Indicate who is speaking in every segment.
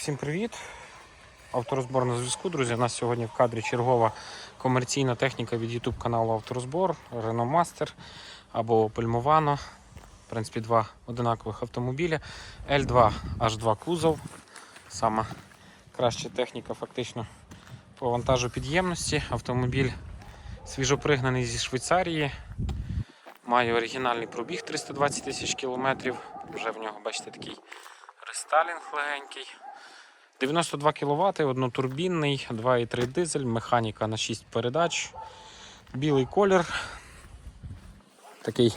Speaker 1: Всім привіт! Авторозбор на зв'язку, друзі. У нас сьогодні в кадрі чергова комерційна техніка від YouTube каналу Авторозбор, Renault Master або Opel Movano. В принципі, два одинакових автомобіля. L2 H2 кузов. Сама краща техніка фактично по вантажу підємності. Автомобіль свіжопригнаний зі Швейцарії. Має оригінальний пробіг 320 тисяч кілометрів. Вже в нього, бачите, такий рестайлінг легенький. 92 кВт, однотурбінний, 2,3 дизель, механіка на 6 передач, білий колір. Такий,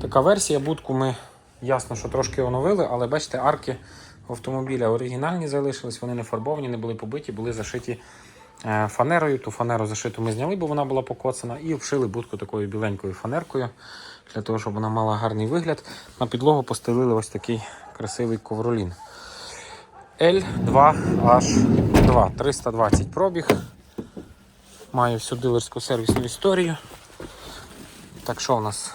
Speaker 1: така версія. Будку ми ясно, що трошки оновили, але бачите, арки автомобіля оригінальні залишились, вони не фарбовані, не були побиті, були зашиті е, фанерою. Ту фанеру зашиту ми зняли, бо вона була покоцана, і вшили будку такою біленькою фанеркою, для того, щоб вона мала гарний вигляд. На підлогу постелили ось такий красивий ковролін. L2H2 320 пробіг. Має всю дилерську сервісну історію. Так що у нас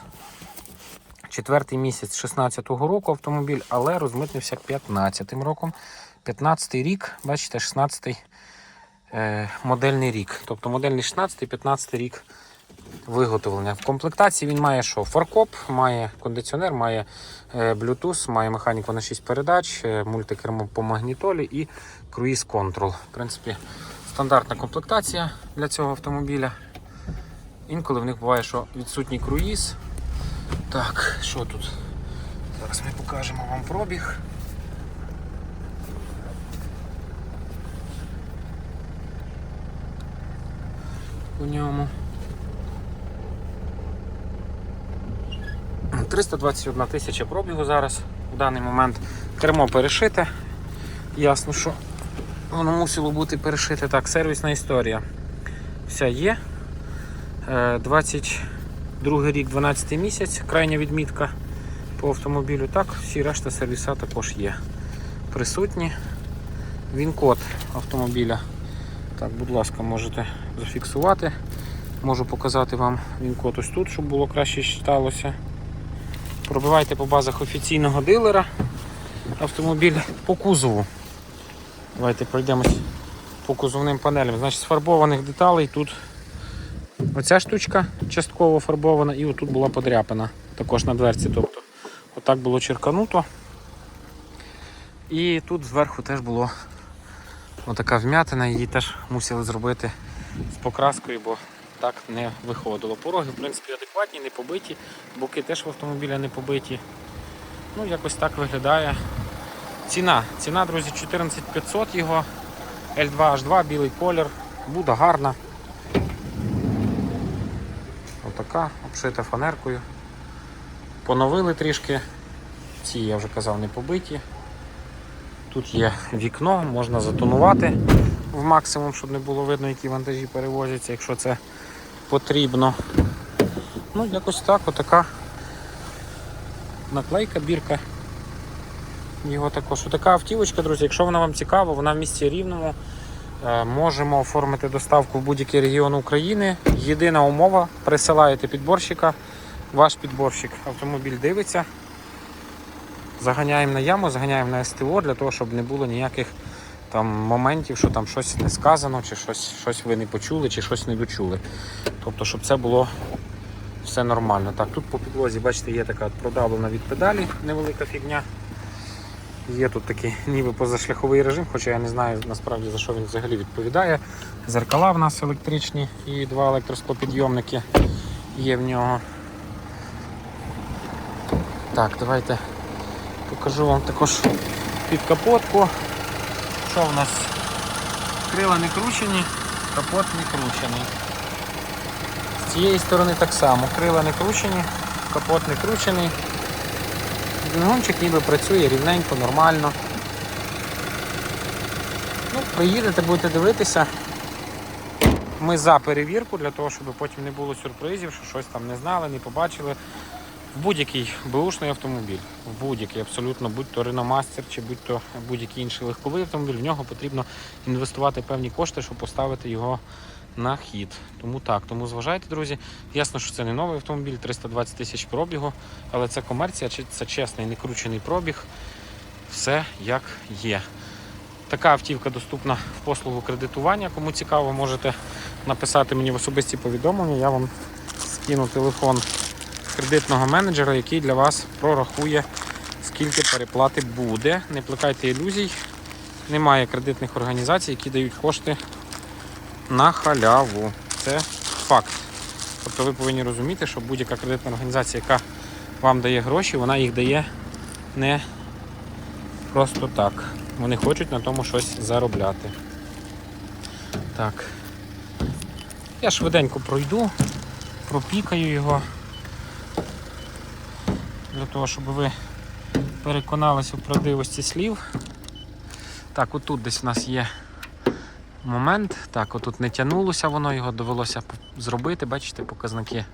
Speaker 1: четвертий місяць 16-го року автомобіль, але розмитнився 15-м роком. 15-й рік, бачите, 16-й е, модельний рік. Тобто модельний 16-й, 15-й рік виготовлення. В комплектації він має що? Фаркоп, має кондиціонер, має е, Bluetooth, має механіку на 6 передач, е, мультикермо по магнітолі і круїз контрол. В принципі, стандартна комплектація для цього автомобіля. Інколи в них буває, що відсутній круїз. Так, що тут? Зараз ми покажемо вам пробіг. У ньому. 321 тисяча пробігу зараз в даний момент. Кермо перешите. Ясно, що воно мусило бути перешите. Так, сервісна історія. Вся є. Е, 22 рік, 12 місяць, крайня відмітка по автомобілю. Так, всі решта сервіса також є. Присутні. Він-код автомобіля. Так, будь ласка, можете зафіксувати. Можу показати вам він-код ось тут, щоб було краще читалося. Пробивайте по базах офіційного дилера автомобіль по кузову. Давайте пройдемось по кузовним панелям. Значить, з фарбованих деталей тут оця штучка частково фарбована і отут була подряпана також на дверці. Тобто, отак було черкануто. І тут зверху теж було отака вмятина, її теж мусили зробити з покраскою, бо так не виходило. Пороги, в принципі, адекватні, не побиті, боки теж в автомобіля не побиті. Ну, якось так виглядає. Ціна. Ціна, друзі, 14500 його. L2H2, білий колір, буда гарна. Отака, обшита фанеркою. Поновили трішки. Ці, я вже казав, не побиті. Тут є вікно, можна затонувати в максимум, щоб не було видно, які вантажі перевозяться, якщо це потрібно. Ну, якось так, отака наклейка, бірка. Його також. Отака автівочка, друзі, якщо вона вам цікава, вона в місті Рівному. Е, Можемо оформити доставку в будь-який регіон України. Єдина умова, присилаєте підборщика, ваш підборщик автомобіль дивиться. Заганяємо на яму, заганяємо на СТО для того, щоб не було ніяких там моментів, що там щось не сказано, чи щось, щось ви не почули, чи щось не дочули. Тобто, щоб це було все нормально. Так, тут по підлозі, бачите, є така продавлена від педалі, невелика фігня. Є тут такий ніби позашляховий режим, хоча я не знаю насправді за що він взагалі відповідає. Зеркала в нас електричні і два електросклопідйомники є в нього. Так, давайте покажу вам також під капотку. Що в нас? Крила не кручені, капот не кручений. З цієї сторони так само. Крила не кручені, капот не кручений. Двигунчик ніби працює рівненько, нормально. Ну, Приїдете, будете дивитися. Ми за перевірку, для того, щоб потім не було сюрпризів, що щось там не знали, не побачили. Будь-який бушний автомобіль, будь-який абсолютно, будь то Renault Master чи будь то будь-який інший легковий автомобіль, в нього потрібно інвестувати певні кошти, щоб поставити його на хід. Тому так, тому зважайте, друзі. Ясно, що це не новий автомобіль, 320 тисяч пробігу, але це комерція, чи це чесний, не кручений пробіг. все як є. Така автівка доступна в послугу кредитування. Кому цікаво, можете написати мені в особисті повідомлення. Я вам скину телефон кредитного менеджера, який для вас прорахує, скільки переплати буде. Не плекайте ілюзій. Немає кредитних організацій, які дають кошти на халяву. Це факт. Тобто ви повинні розуміти, що будь-яка кредитна організація, яка вам дає гроші, вона їх дає не просто так. Вони хочуть на тому щось заробляти. Так. Я швиденько пройду, пропікаю його. Для того, щоб ви переконалися в правдивості слів. Так, отут десь в нас є момент. Так, отут не тягнулося воно, його довелося зробити, бачите, показники.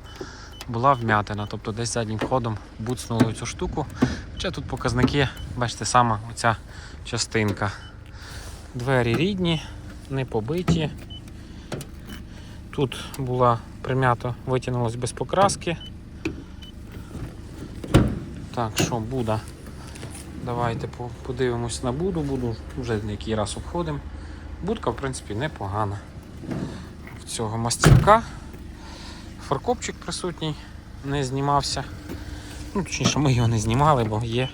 Speaker 1: Була вмятина, тобто десь заднім ходом буцнули цю штуку. Хоча тут показники, бачите, сама оця частинка. Двері рідні, не побиті. Тут була прим'ято, витягнулось без покраски. Так, що Буда? Давайте подивимось на Буду. Буду вже який раз обходимо. Будка, в принципі, непогана. В цього мастяка. Фаркопчик присутній, не знімався. Ну, точніше, ми його не знімали, бо є.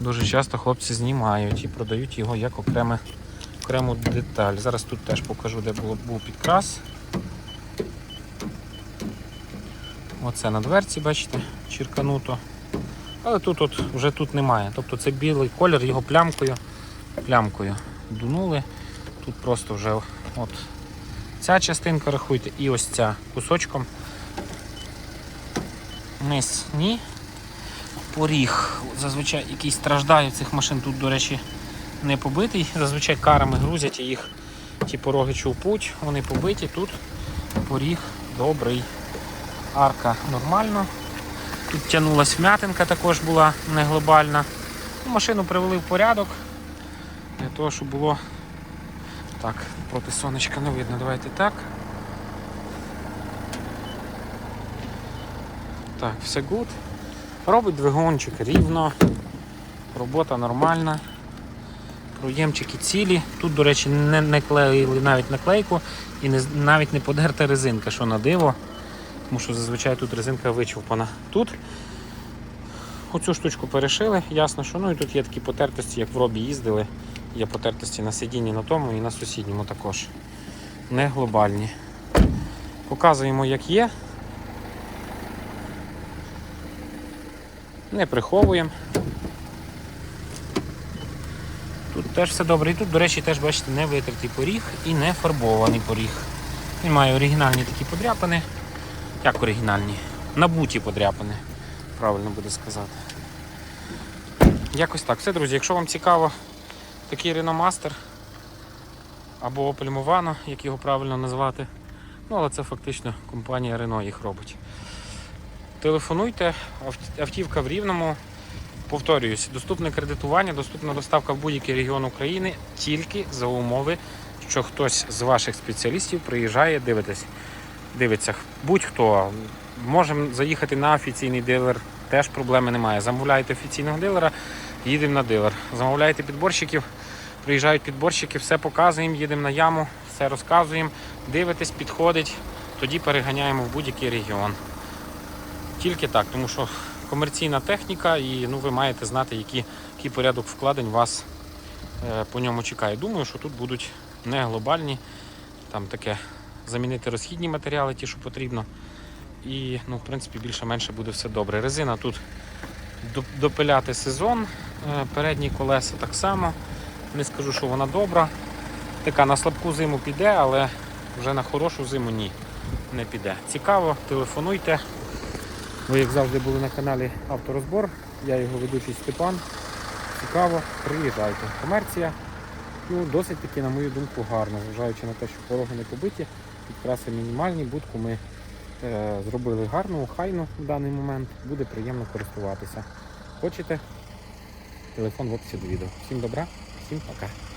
Speaker 1: Дуже часто хлопці знімають і продають його як окреме, окрему деталь. Зараз тут теж покажу, де було, був підкрас. Оце на дверці, бачите, черкануто. Але тут от, вже тут немає. Тобто це білий колір, його плямкою, плямкою дунули. Тут просто вже от ця частинка рахуйте і ось ця кусочком. Низ ні. Поріг. Зазвичай який страждає цих машин тут, до речі, не побитий. Зазвичай карами грузять і їх ті пороги човпуть, вони побиті. Тут поріг добрий. Арка нормально. Тут тягнулась вмятинка також була не глобальна. Ну, Машину привели в порядок для того, щоб було так, проти сонечка не видно. Давайте так. Так, все гуд. Робить двигунчик рівно. Робота нормальна. Проємчики цілі. Тут, до речі, не, не клеїли навіть наклейку і не, навіть не подерта резинка, що на диво. Тому що зазвичай тут резинка вичовпана. Тут оцю штучку перешили, ясно, що ну і тут є такі потертості, як в робі їздили. Є потертості на сидінні на тому і на сусідньому також. Не глобальні. Показуємо, як є. Не приховуємо. Тут теж все добре. І тут, до речі, теж бачите, не витертий поріг і не фарбований поріг. Він має оригінальні такі подряпини. Як оригінальні? Набуті подряпини, правильно буде сказати. Якось так. Все, друзі, якщо вам цікаво такий Master або Opel Movano, як його правильно назвати. Ну, але це фактично компанія Renault їх робить. Телефонуйте, автівка в Рівному. Повторююсь, доступне кредитування, доступна доставка в будь-який регіон України тільки за умови, що хтось з ваших спеціалістів приїжджає дивитись. Дивиться, будь-хто. Можемо заїхати на офіційний дилер, теж проблеми немає. Замовляєте офіційного дилера, їдемо на дилер. Замовляєте підборщиків, приїжджають підборщики, все показуємо, їдемо на яму, все розказуємо, дивитесь, підходить, тоді переганяємо в будь-який регіон. Тільки так, тому що комерційна техніка і ну, ви маєте знати, які, який порядок вкладень вас е, по ньому чекає. Думаю, що тут будуть не глобальні, там таке замінити розхідні матеріали, ті, що потрібно. І, ну, в принципі, більше-менше буде все добре. Резина тут допиляти сезон, е, передні колеса так само. Не скажу, що вона добра. Така на слабку зиму піде, але вже на хорошу зиму ні, не піде. Цікаво, телефонуйте. Ви, як завжди, були на каналі Авторозбор. Я його ведучий Степан. Цікаво, приїжджайте. Комерція. Ну, досить таки, на мою думку, гарно, зважаючи на те, що пороги не побиті, підкраси мінімальні, будку ми е, зробили гарну, хайну в даний момент. Буде приємно користуватися. Хочете? Телефон в описі до відео. Всім добра, всім пока.